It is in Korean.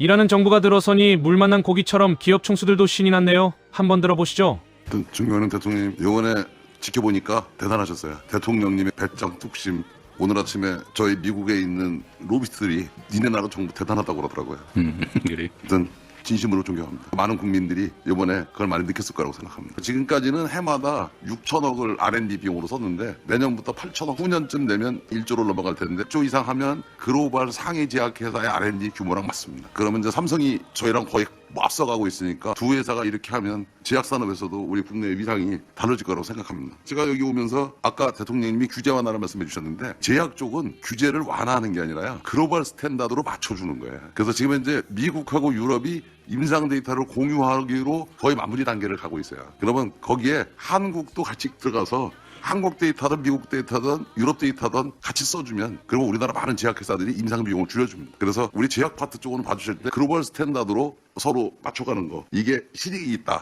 일하는 정부가 들어서니 물 만난 고기처럼 기업 총수들도 신이 났네요. 한번 들어보시죠. 하여튼 존경하는 대통령님 요번에 지켜보니까 대단하셨어요. 대통령님의 배짱 뚝심 오늘 아침에 저희 미국에 있는 로비스트들이 니네 나라 정부 대단하다고 그러더라고요. 그래. 하여튼 진심으로 존경합니다. 많은 국민들이 이번에 그걸 많이 느꼈을 거라고 생각합니다. 지금까지는 해마다 6천억을 R&D 비용으로 썼는데 내년부터 8천억 후년쯤 되면 1조로 넘어갈 텐데 1조 이상 하면 글로벌 상위 제약회사의 R&D 규모랑 맞습니다. 그러면 이제 삼성이 저희랑 거의 뭐 앞서가고 있으니까 두 회사가 이렇게 하면 제약산업에서도 우리 국내의 위상이 달라질 거라고 생각합니다. 제가 여기 오면서 아까 대통령님이 규제 완화를 말씀해 주셨는데 제약 쪽은 규제를 완화하는 게 아니라요. 글로벌 스탠다드로 맞춰주는 거예요. 그래서 지금 현재 미국하고 유럽이 임상 데이터를 공유하기로 거의 마무리 단계를 가고 있어요. 그러면 거기에 한국도 같이 들어가서 한국 데이터든 미국 데이터든 유럽 데이터든 같이 써주면 그러면 우리나라 많은 제약회사들이 임상 비용을 줄여줍니다. 그래서 우리 제약 파트 쪽으로 봐주실 때 글로벌 스탠다드로 서로 맞춰가는 거 이게 실익이 있다.